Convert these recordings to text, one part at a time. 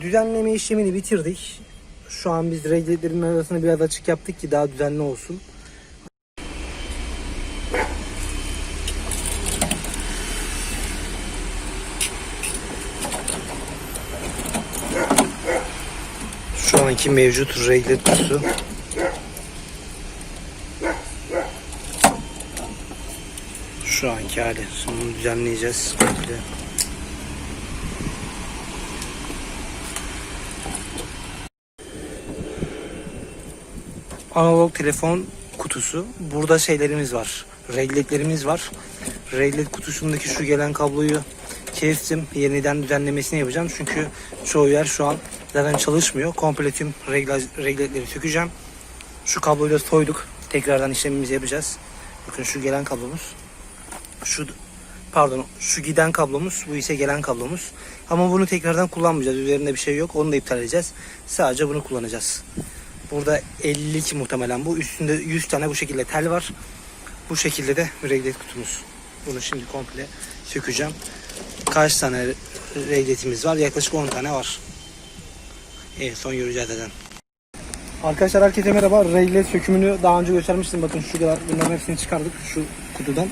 Düzenleme işlemini bitirdik. Şu an biz regletlerin arasını biraz açık yaptık ki daha düzenli olsun. Şu anki mevcut reglet kutusu. Şu anki hali. Şimdi düzenleyeceğiz komple. Analog telefon kutusu. Burada şeylerimiz var. Regletlerimiz var. Reglet kutusundaki şu gelen kabloyu kestim. Yeniden düzenlemesini yapacağım. Çünkü çoğu yer şu an zaten çalışmıyor. Komple tüm regletleri sökeceğyim. Şu kabloyu da soyduk. Tekrardan işlemimizi yapacağız. Bakın şu gelen kablomuz. Şu pardon şu giden kablomuz bu ise gelen kablomuz. Ama bunu tekrardan kullanmayacağız. Üzerinde bir şey yok. Onu da iptal edeceğiz. Sadece bunu kullanacağız. Burada 52 muhtemelen bu. Üstünde 100 tane bu şekilde tel var. Bu şekilde de reglet kutumuz. Bunu şimdi komple sökeceğim. Kaç tane regletimiz var? Yaklaşık 10 tane var. En son göreceğiz zaten. Arkadaşlar herkese merhaba. Reglet sökümünü daha önce göstermiştim. Bakın şu kadar bunların hepsini çıkardık şu kutudan.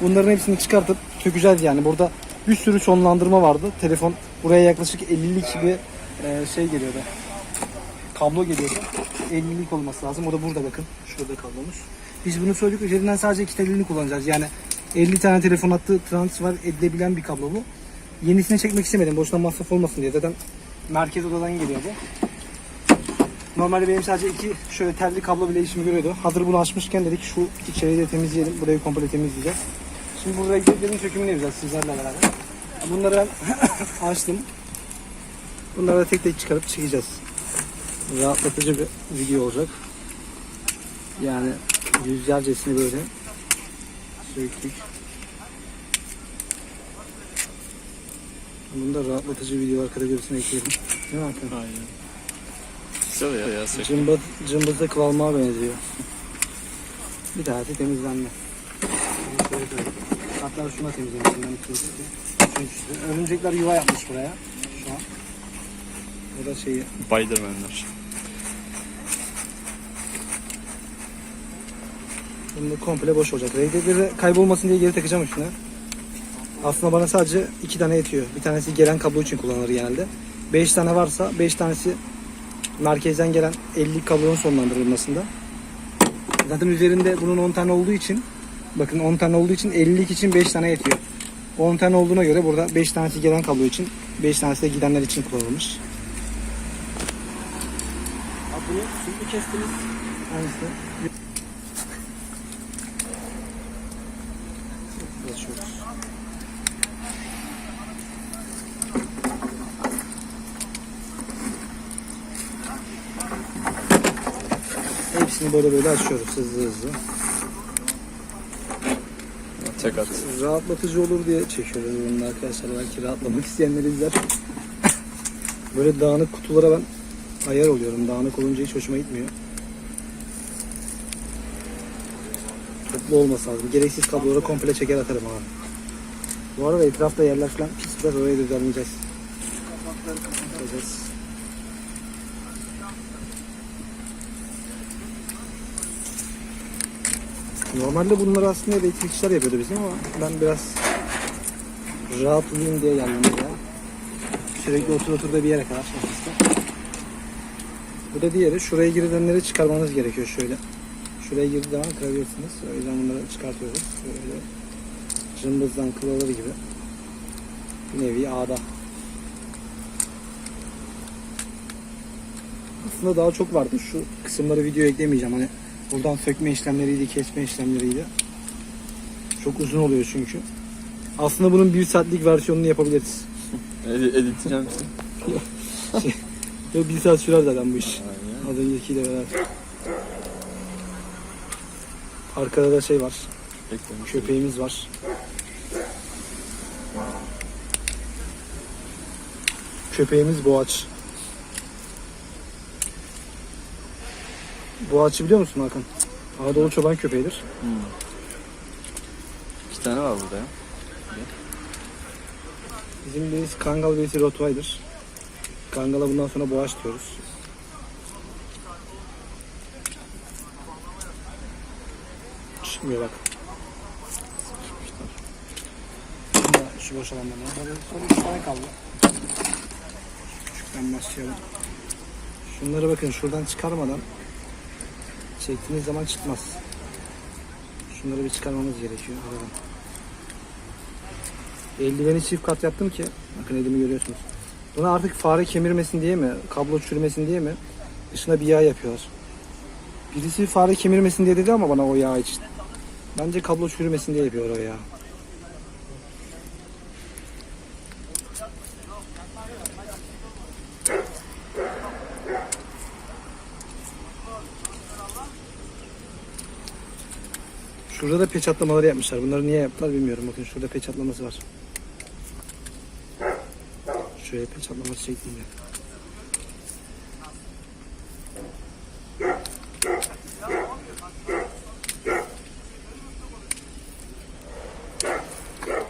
Bunların hepsini çıkartıp sökeceğiz yani. Burada bir sürü sonlandırma vardı. Telefon buraya yaklaşık 50'lik bir e, şey geliyordu kablo geliyordu. 50'lik olması lazım. O da burada bakın. Şurada kablomuz. Biz bunu söyledik. Üzerinden sadece iki telini kullanacağız. Yani 50 tane telefon hattı transfer edilebilen bir kablo bu. Yenisini çekmek istemedim. Boşuna masraf olmasın diye. Zaten merkez odadan geliyor bu. Normalde benim sadece iki şöyle telli kablo bile işimi görüyordu. Hazır bunu açmışken dedik şu içeriği de temizleyelim. Burayı komple temizleyeceğiz. Şimdi burada regletlerin sökümünü yapacağız sizlerle beraber. Bunları ben açtım. Bunları da tek tek çıkarıp çekeceğiz rahatlatıcı bir video olacak. Yani yüzlercesini böyle söktük. Bunu da rahatlatıcı videolar kategorisine ekleyelim. Değil mi Hakan? Aynen. Güzel ya ya. Cımbız, cımbızda kıvalmaya benziyor. Bir daha da temizlenme. Hatta şuna temizlemişim ben. Üçüncüsü. Örümcekler yuva yapmış buraya. Şu an. Bu da şeyi Spiderman'ler. Bunu komple boş olacak. Regletleri kaybolmasın diye geri takacağım üstüne. Aslında bana sadece iki tane yetiyor. Bir tanesi gelen kablo için kullanılır genelde. 5 tane varsa 5 tanesi merkezden gelen 50 kablonun sonlandırılmasında. Zaten üzerinde bunun 10 tane olduğu için bakın 10 tane olduğu için 50'lik için 5 tane yetiyor. 10 tane olduğuna göre burada 5 tanesi gelen kablo için 5 tanesi de gidenler için kullanılmış. Abi bunu şimdi kestiniz. Hangisi? Açıyoruz. Böyle böyle açıyoruz hızlı hızlı. Tek at. Rahatlatıcı olur diye çekiyoruz bunu arkadaşlar. Belki rahatlamak isteyenler izler. böyle dağınık kutulara ben ayar oluyorum. Dağınık olunca hiç hoşuma gitmiyor. Toplu olması lazım. Gereksiz kabloları komple çeker atarım abi. Bu arada etrafta yerler falan pis biraz orayı düzenleyeceğiz. Yapacağız. Normalde bunları aslında elektrikçiler yapıyordu bizim ama ben biraz rahat olayım diye geldim buraya. Sürekli otur otur da bir yere kadar ofiste. Bu da diğeri. Şuraya girilenleri çıkarmanız gerekiyor şöyle. Şuraya girdiği zaman kırabilirsiniz. O yüzden bunları çıkartıyoruz. Böyle cımbızdan kıl gibi. Bir nevi ağda. Aslında daha çok vardı. Şu kısımları video eklemeyeceğim. Hani buradan sökme işlemleriydi, kesme işlemleriydi. Çok uzun oluyor çünkü. Aslında bunun bir saatlik versiyonunu yapabiliriz. Ed editleyeceğim misin? Ve bir saat sürer zaten bu iş. Aynen. Az öncekiyle beraber. Arkada da şey var. Beklemiş. Köpeğimiz var. Köpeğimiz Boğaç. Boğaç'ı biliyor musun Hakan? Anadolu çoban köpeğidir. Hmm. İki tane var burada ya. Bizim birisi Kangal birisi Rottweiler. Kangala bundan sonra boğaç diyoruz. Çıkmıyor bak. Şu boş alanlarına. Son üç tane kaldı. Küçükten başlayalım. Şunları bakın şuradan çıkarmadan çektiğiniz zaman çıkmaz. Şunları bir çıkarmamız gerekiyor. aradan. Eldiveni çift kat yaptım ki bakın elimi görüyorsunuz. Buna artık fare kemirmesin diye mi, kablo çürümesin diye mi dışına bir yağ yapıyorlar. Birisi fare kemirmesin diye dedi ama bana o yağ için. Bence kablo çürümesin diye yapıyorlar o yağı. Şurada da peç atlamaları yapmışlar. Bunları niye yaptılar bilmiyorum. Bakın şurada peç atlaması var. Şuraya peç atlaması şeklinde.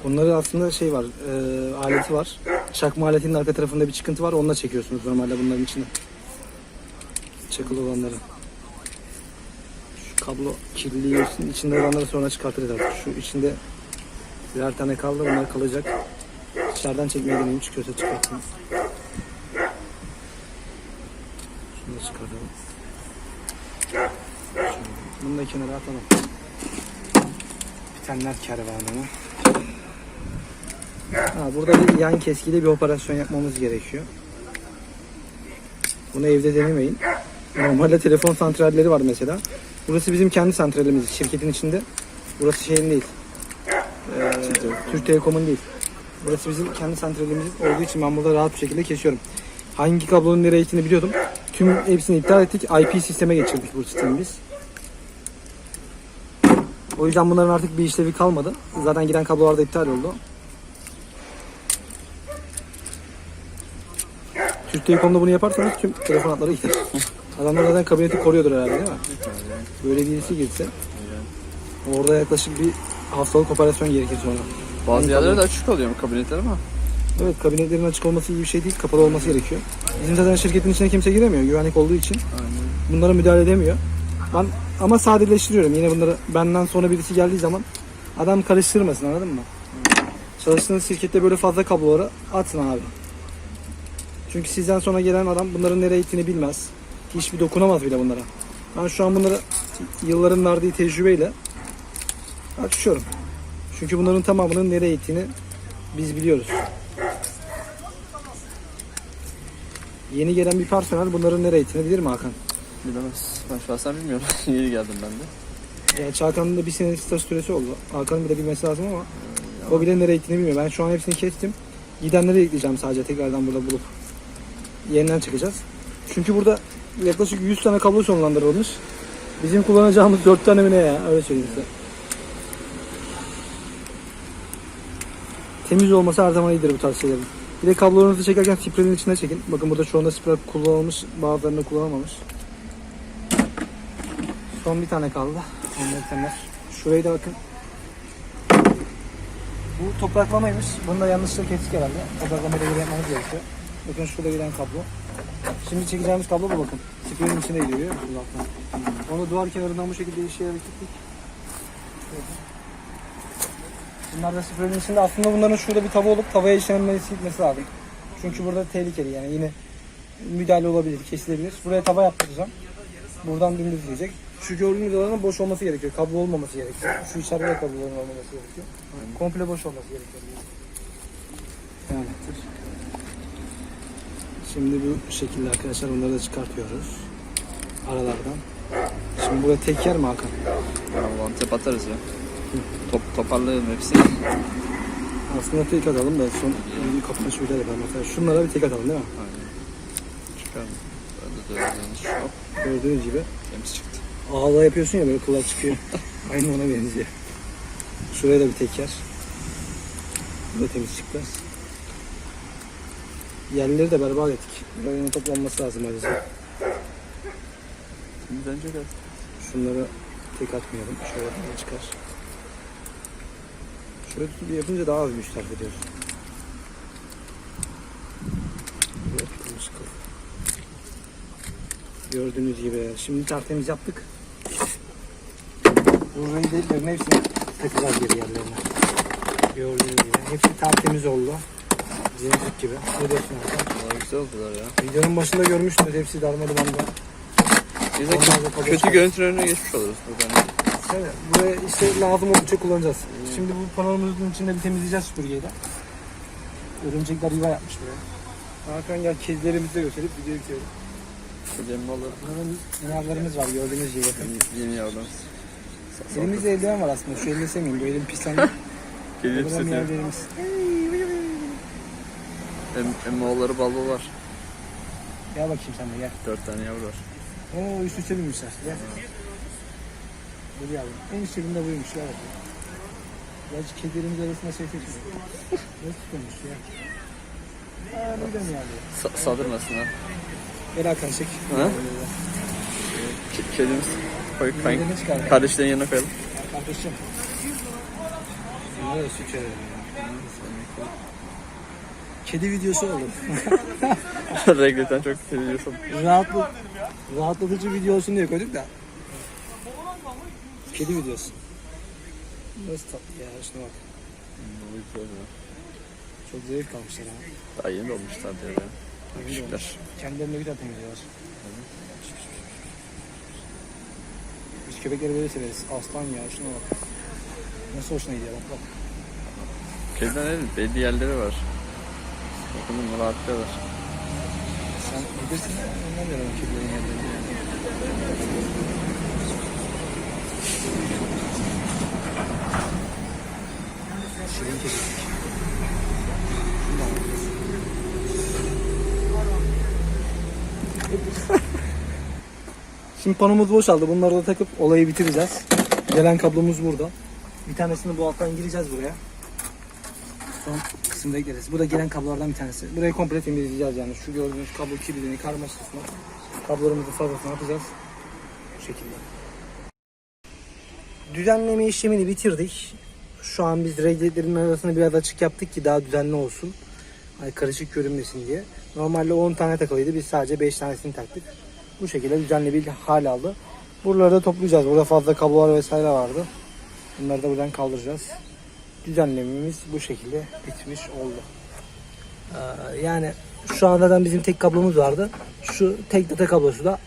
Bunları aslında şey var, e, aleti var. Çakma aletinin arka tarafında bir çıkıntı var. Onunla çekiyorsunuz normalde bunların içine. Çakılı olanları. Kablo kirliliği içinde olanları sonra çıkartırız artık. Şu içinde birer tane kaldı. Bunlar kalacak. Dışarıdan çekmeye deneyim. Çıkıyorsa çıkartayım. Şunu da çıkartalım. Bunu da kenara atalım. Bitenler kervanını. Ha, burada bir yan keskiyle bir operasyon yapmamız gerekiyor. Bunu evde denemeyin. Normalde telefon santralleri var mesela. Burası bizim kendi santralimiz. Şirketin içinde. Burası şeyin değil. Ee, Türk Telekom'un değil. Burası bizim kendi santralimiz olduğu için ben burada rahat bir şekilde kesiyorum. Hangi kablonun nereye gittiğini biliyordum. Tüm hepsini iptal ettik. IP sisteme geçirdik bu sistemi biz. O yüzden bunların artık bir işlevi kalmadı. Zaten giden kablolar da iptal oldu. Türk Telekom'da bunu yaparsanız tüm telefon hatları gider. Adamlar zaten kabineti koruyordur herhalde değil mi? Böyle birisi girse orada yaklaşık bir haftalık operasyon gerekir sonra. Bazı yerlere de açık oluyor mu kabinetler ama. Evet kabinetlerin açık olması iyi bir şey değil. Kapalı olması gerekiyor. Bizim zaten şirketin içine kimse giremiyor güvenlik olduğu için. Aynen. Bunlara müdahale edemiyor. Ben ama sadeleştiriyorum. Yine bunları benden sonra birisi geldiği zaman adam karıştırmasın anladın mı? Çalıştığınız şirkette böyle fazla kabloları atın abi. Çünkü sizden sonra gelen adam bunların nereye gittiğini bilmez. Hiçbir dokunamaz bile bunlara. Ben şu an bunları yılların verdiği tecrübeyle açıyorum. Çünkü bunların tamamının nereye gittiğini biz biliyoruz. Yeni gelen bir personel bunların nereye gittiğini bilir mi Hakan? Bilemez. Ben şahsen bilmiyorum. Yeni geldim ben de. Yani Hakan'ın da bir senelik staj süresi oldu. Hakan'ın bir de bilmesi lazım ama o bile nereye gittiğini bilmiyor. Ben şu an hepsini kestim. Gidenleri ekleyeceğim sadece tekrardan burada bulup. Yeniden çıkacağız. Çünkü burada yaklaşık 100 tane kablo sonlandırılmış. Bizim kullanacağımız 4 tane mi ne ya? Öyle söyleyeyim size. Temiz olması her zaman iyidir bu tarz şeylerin. Bir de kablolarınızı çekerken spreyin içine çekin. Bakın burada şu anda sprey kullanılmış, bazılarında kullanılmamış. Son bir tane kaldı. Onları. Şurayı da bakın. Bu topraklamaymış. Bunu da yanlışlıkla kestik herhalde. Topraklamayı da geri yapmamız gerekiyor. Bakın şurada giden kablo. Şimdi çekeceğimiz kablo bu bakın. Spreyin içine giriyor. görüyor alttan? Onu duvar kenarından bu şekilde işleyerek gittik. Bunlar da spreyin içinde. Aslında bunların şurada bir tava olup tavaya işlenmesi gitmesi lazım. Çünkü burada tehlikeli yani yine müdahale olabilir, kesilebilir. Buraya tava yaptıracağım. Buradan dümdüz gidecek. Şu gördüğünüz alanın boş olması gerekiyor. Kablo olmaması gerekiyor. Şu içeride kabloların olmaması gerekiyor. Komple boş olması gerekiyor. Yani. Şimdi bu şekilde arkadaşlar bunları da çıkartıyoruz. Aralardan. Şimdi burada tek yer mi Hakan? Ya, Antep atarız ya. Top, toparlayalım hepsini. Aslında tek atalım da son bir kapına şöyle yapalım. Mesela şunlara bir tek atalım değil mi? Aynen. Çıkar mı? Böyle yanlış. Hop. Gördüğünüz gibi. Temiz çıktı. Ağla yapıyorsun ya böyle kulak çıkıyor. Aynı ona benziyor. Şuraya da bir tek yer. Bu da temiz çıktı. Yerleri de berbat ettik. Buranın toplanması lazım ayrıca. Temizlenecek artık. Şunları tek atmayalım. Şöyle falan çıkar. Şöyle tutup yapınca daha az güç sarf ediyorsun. Gördüğünüz gibi. Şimdi tertemiz yaptık. Bu renklerin hepsini takacağız geri yerlerine. Gördüğünüz gibi. Hepsi tertemiz oldu. Zemzik gibi. Ne diyorsun Hakan? Valla güzel oldular ya. Videonun başında görmüştünüz hepsi darmadağında. Biz de da kö- fazla kötü görüntünün önüne geçmiş oluruz buradan. Evet, buraya işte lazım oldukça kullanacağız. Şimdi bu panomuzun içinde bir temizleyeceğiz süpürgeyle. Örümcekler yuva yapmış buraya. Hakan gel kedilerimizi de gösterip video bitirelim. Kedilerin malları. Bunların minarlarımız var gördüğünüz gibi. bakın. Yeni, yavrum. Elimizde eldiven var aslında. Şu elini sevmeyeyim. Bu elim pislendi. Hissediyor. minarlarımız. Em, emmoğulları balbalar. Gel bakayım sen de gel. Dört tane yavru var. Oo üst üste binmişler. Gel. Dur yavrum. En üstünde buymuş ya. Gerçi kedilerimiz arasında şey seçiyor. Nasıl tutulmuş ya? Aa ne gidelim yani. Sa- saldırmasınlar. Gel Hakan çek. Ha? Ke- kedimiz. Koy çıkar. Kardeşlerin yanına koyalım. Kardeşim. Bunlara da süt ya. Kedi videosu oldu. Regletten çok kedi diyorsun. Rahatlı, rahatlatıcı video olsun diye koyduk da. Kedi videosu. Nasıl tatlı ya şuna bak. Çok zevk almışlar ha. Daha yeni olmuşlar diyor ya. Küçükler. Kendilerini güzel temizliyorlar. Biz köpekleri böyle severiz. Aslan ya şuna bak. Nasıl hoşuna gidiyor bak bak. Kediden el belli yerleri var. Bunlar rahatlıyorlar. Sen bilirsin ya ondan diyorum kedilerin yerlerini. Şirin kedicik. Şunu da alacağız. Şimdi panomuz boşaldı. Bunları da takıp olayı bitireceğiz. Gelen kablomuz burada. Bir tanesini bu alttan gireceğiz buraya. Son kısımda ekleriz. Bu da gelen kablolardan bir tanesi. Burayı komple temizleyeceğiz yani. Şu gördüğünüz kablo kirliliğini, karmaşasını, kablolarımızı fazlasını atacağız. Bu şekilde. Düzenleme işlemini bitirdik. Şu an biz regletlerin arasını biraz açık yaptık ki daha düzenli olsun. Hani karışık görünmesin diye. Normalde 10 tane takılıydı. Biz sadece 5 tanesini taktık. Bu şekilde düzenli bir hal aldı. Buraları da toplayacağız. Burada fazla kablolar vesaire vardı. Bunları da buradan kaldıracağız. Düzenlememiz bu şekilde bitmiş oldu. Ee, yani şu an zaten bizim tek kablomuz vardı. Şu tek data kablosu da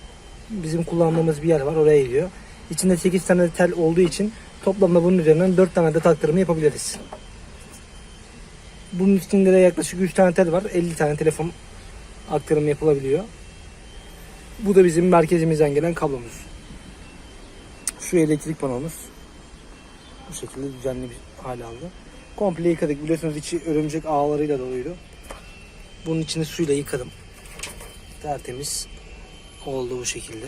bizim kullandığımız bir yer var. Oraya gidiyor. İçinde 8 tane tel olduğu için toplamda bunun üzerinden 4 tane data aktarımı yapabiliriz. Bunun içinde de yaklaşık 3 tane tel var. 50 tane telefon aktarımı yapılabiliyor. Bu da bizim merkezimizden gelen kablomuz. Şu elektrik panomuz. Bu şekilde düzenli bir hal aldı. Komple yıkadık. Biliyorsunuz içi örümcek ağlarıyla doluydu. Bunun içini suyla yıkadım. Tertemiz oldu bu şekilde.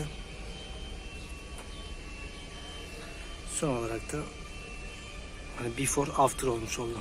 Son olarak da hani before after olmuş oldu.